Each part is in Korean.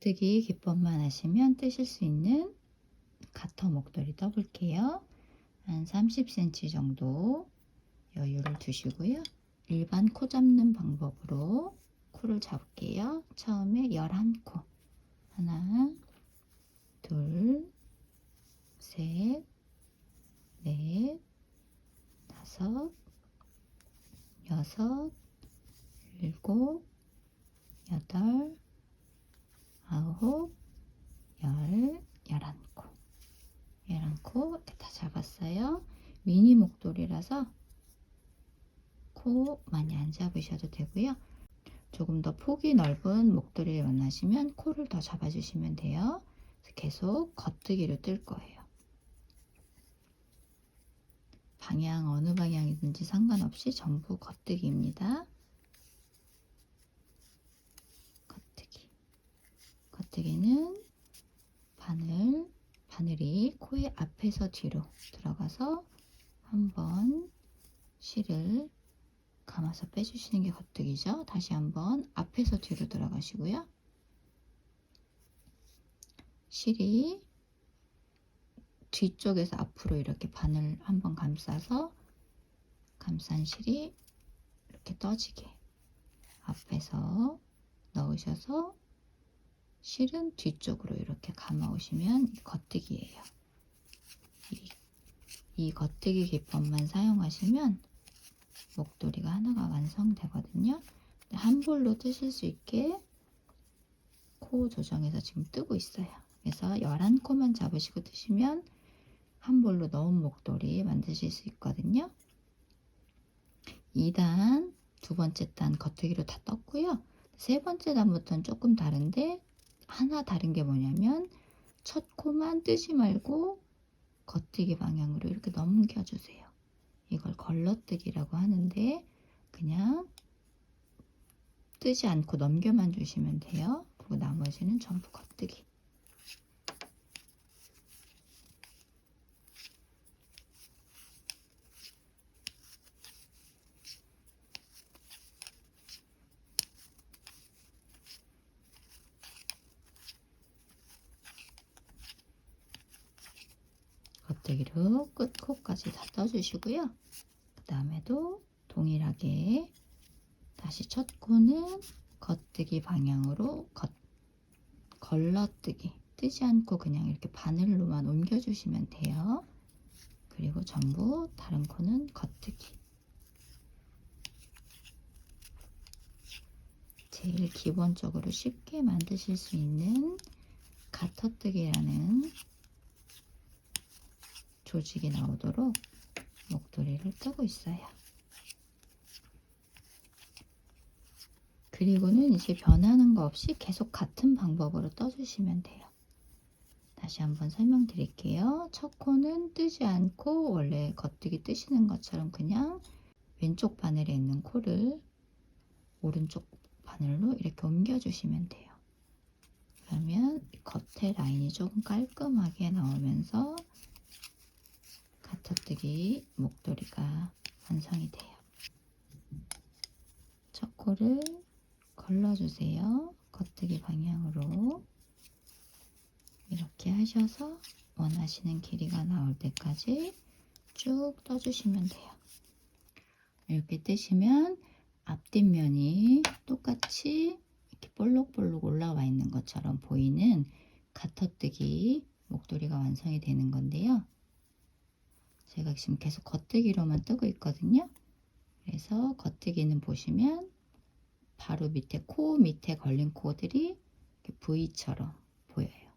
겉뜨기 기법만 하시면 뜨실 수 있는 가터 목도리 떠볼게요. 한 30cm 정도 여유를 두시고요. 일반 코 잡는 방법으로 코를 잡을게요. 처음에 11코. 하나, 둘, 셋, 넷, 다섯, 여섯, 일곱, 여덟, 아홉, 열, 열한 코. 열한 코 이렇게 다 잡았어요. 미니 목도리라서 코 많이 안 잡으셔도 되고요. 조금 더 폭이 넓은 목도리를 원하시면 코를 더 잡아주시면 돼요. 계속 겉뜨기로 뜰 거예요. 방향 어느 방향이든지 상관없이 전부 겉뜨기입니다. 겉뜨기. 겉뜨기는 바늘, 바늘이 코의 앞에서 뒤로 들어가서 한번 실을 감아서 빼주시는 게 겉뜨기죠. 다시 한번 앞에서 뒤로 들어가시고요. 실이 뒤쪽에서 앞으로 이렇게 바늘 한번 감싸서 감싼 실이 이렇게 떠지게 앞에서 넣으셔서 실은 뒤쪽으로 이렇게 감아오시면 겉뜨기예요. 이, 이 겉뜨기 기법만 사용하시면 목도리가 하나가 완성되거든요. 한 볼로 뜨실 수 있게 코 조정해서 지금 뜨고 있어요. 그래서 11코만 잡으시고 뜨시면 한 볼로 넣은 목도리 만드실 수 있거든요. 2단 두 번째 단 겉뜨기로 다 떴고요. 세 번째 단부터는 조금 다른데 하나 다른 게 뭐냐면 첫 코만 뜨지 말고 겉뜨기 방향으로 이렇게 넘겨주세요. 이걸 걸러뜨기라고 하는데 그냥 뜨지 않고 넘겨만 주시면 돼요. 그리고 나머지는 전부 겉뜨기. 겉뜨기로 끝 코까지 다 떠주시고요. 그 다음에도 동일하게 다시 첫 코는 겉뜨기 방향으로 겉, 걸러뜨기 뜨지 않고 그냥 이렇게 바늘로만 옮겨주시면 돼요. 그리고 전부 다른 코는 겉뜨기 제일 기본적으로 쉽게 만드실 수 있는 가터뜨기라는 조직이 나오도록 목도리를 뜨고 있어요. 그리고는 이제 변하는 거 없이 계속 같은 방법으로 떠주시면 돼요. 다시 한번 설명드릴게요. 첫 코는 뜨지 않고 원래 겉뜨기 뜨시는 것처럼 그냥 왼쪽 바늘에 있는 코를 오른쪽 바늘로 이렇게 옮겨주시면 돼요. 그러면 겉에 라인이 조금 깔끔하게 나오면서 가터뜨기 목도리가 완성이 돼요. 첫 코를 걸러주세요. 겉뜨기 방향으로 이렇게 하셔서 원하시는 길이가 나올 때까지 쭉 떠주시면 돼요. 이렇게 뜨시면 앞뒷면이 똑같이 이렇게 볼록볼록 올라와 있는 것처럼 보이는 가터뜨기 목도리가 완성이 되는 건데요. 제가 지금 계속 겉뜨기로만 뜨고 있거든요. 그래서 겉뜨기는 보시면 바로 밑에 코 밑에 걸린 코들이 V처럼 보여요.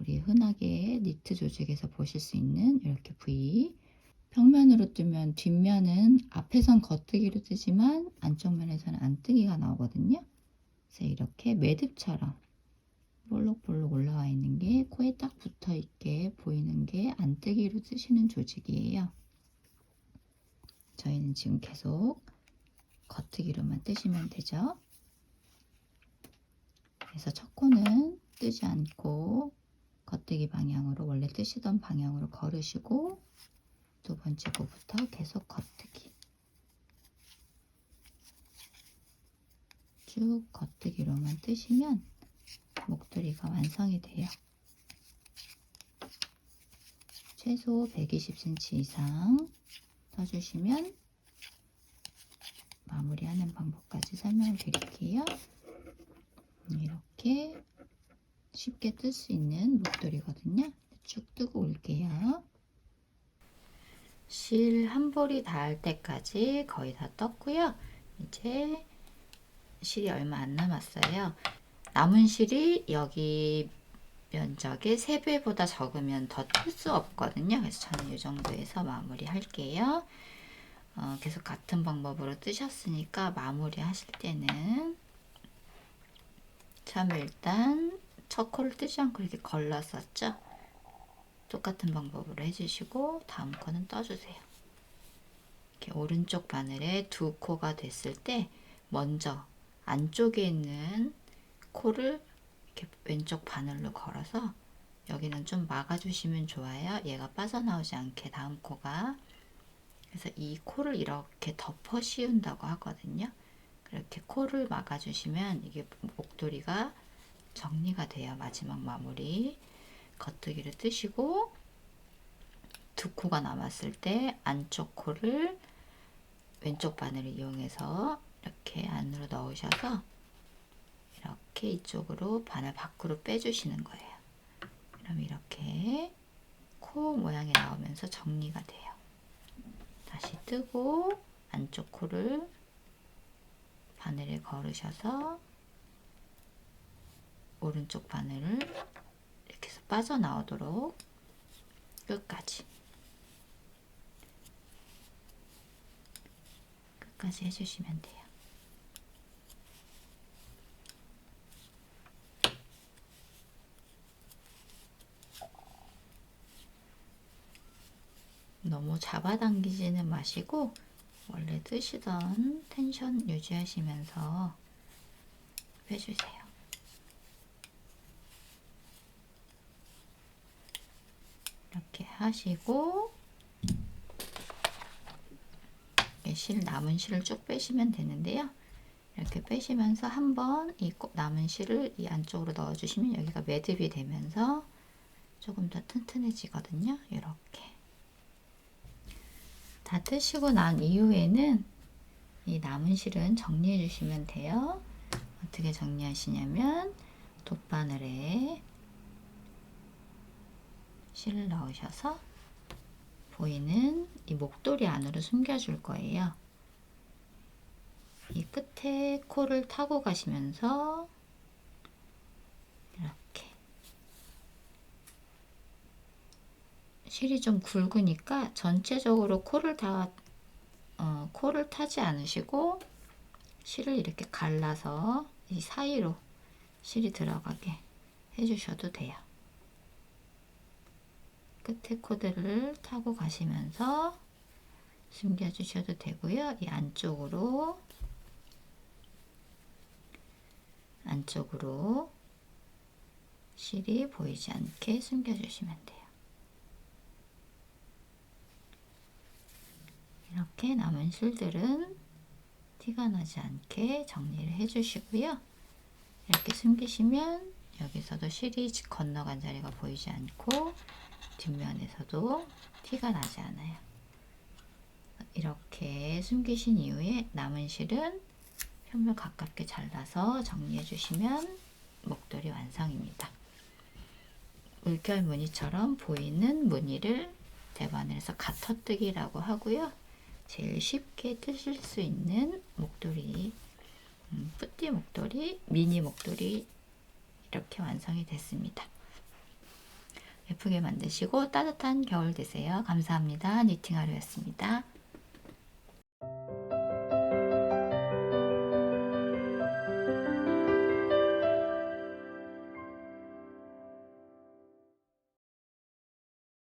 우리 흔하게 니트 조직에서 보실 수 있는 이렇게 V. 평면으로 뜨면 뒷면은 앞에선 겉뜨기로 뜨지만 안쪽 면에서는 안뜨기가 나오거든요. 그래서 이렇게 매듭처럼 볼록볼록 올라와 있는 게 코에 딱 붙어 있게 보이는 게 안뜨기로 뜨시는 조직이에요. 저희는 지금 계속 겉뜨기로만 뜨시면 되죠. 그래서 첫 코는 뜨지 않고 겉뜨기 방향으로 원래 뜨시던 방향으로 걸으시고 두 번째 코부터 계속 겉뜨기 쭉 겉뜨기로만 뜨시면 목도리가 완성이 돼요. 최소 120cm 이상 떠주시면 마무리하는 방법까지 설명을 드릴게요. 이렇게 쉽게 뜰 수 있는 목도리거든요. 쭉 뜨고 올게요. 실 한 볼이 닿을 때까지 거의 다 떴고요. 이제 실이 얼마 안 남았어요. 남은 실이 여기 면적의 3배보다 적으면 더뜰수 없거든요. 그래서 저는 이 정도에서 마무리 할게요. 어, 계속 같은 방법으로 뜨셨으니까 마무리 하실 때는 처음에 일단 첫 코를 뜨지 않고 이렇게 걸렀었죠. 똑같은 방법으로 해주시고 다음 코는 떠주세요. 이렇게 오른쪽 바늘에 두 코가 됐을 때 먼저 안쪽에 있는 코를 이렇게 왼쪽 바늘로 걸어서 여기는 좀 막아주시면 좋아요. 얘가 빠져나오지 않게 다음 코가 그래서 이 코를 이렇게 덮어 씌운다고 하거든요. 그렇게 코를 막아주시면 이게 목도리가 정리가 돼요. 마지막 마무리. 겉뜨기를 뜨시고 두 코가 남았을 때 안쪽 코를 왼쪽 바늘을 이용해서 이렇게 안으로 넣으셔서 이렇게 이쪽으로 바늘 밖으로 빼주시는 거예요. 그럼 이렇게 코 모양이 나오면서 정리가 돼요. 다시 뜨고 안쪽 코를 바늘에 걸으셔서 오른쪽 바늘을 이렇게 해서 빠져나오도록 끝까지 끝까지 해주시면 돼요. 너무 잡아당기지는 마시고 원래 뜨시던 텐션 유지하시면서 빼주세요. 이렇게 하시고 실 남은 실을 쭉 빼시면 되는데요. 이렇게 빼시면서 한번 이 남은 실을 이 안쪽으로 넣어주시면 여기가 매듭이 되면서 조금 더 튼튼해지거든요. 이렇게 다 뜨시고 난 이후에는 이 남은 실은 정리해 주시면 돼요. 어떻게 정리하시냐면 돗바늘에 실을 넣으셔서 보이는 이 목도리 안으로 숨겨줄 거예요. 이 끝에 코를 타고 가시면서 이렇게 실이 좀 굵으니까 전체적으로 코를 다 어, 코를 타지 않으시고 실을 이렇게 갈라서 이 사이로 실이 들어가게 해주셔도 돼요. 끝에 코드를 타고 가시면서 숨겨주셔도 되고요. 이 안쪽으로 안쪽으로 실이 보이지 않게 숨겨주시면 돼요. 이렇게 남은 실들은 티가 나지 않게 정리를 해주시고요. 이렇게 숨기시면 여기서도 실이 건너간 자리가 보이지 않고 뒷면에서도 티가 나지 않아요. 이렇게 숨기신 이후에 남은 실은 편물 가깝게 잘라서 정리해 주시면 목도리 완성입니다. 물결 무늬처럼 보이는 무늬를 대바늘에서 가터뜨기라고 하고요. 제일 쉽게 뜨실 수 있는 목도리, 음, 뿌띠 목도리, 미니 목도리 이렇게 완성이 됐습니다. 예쁘게 만드시고 따뜻한 겨울 되세요. 감사합니다. 니팅하루였습니다.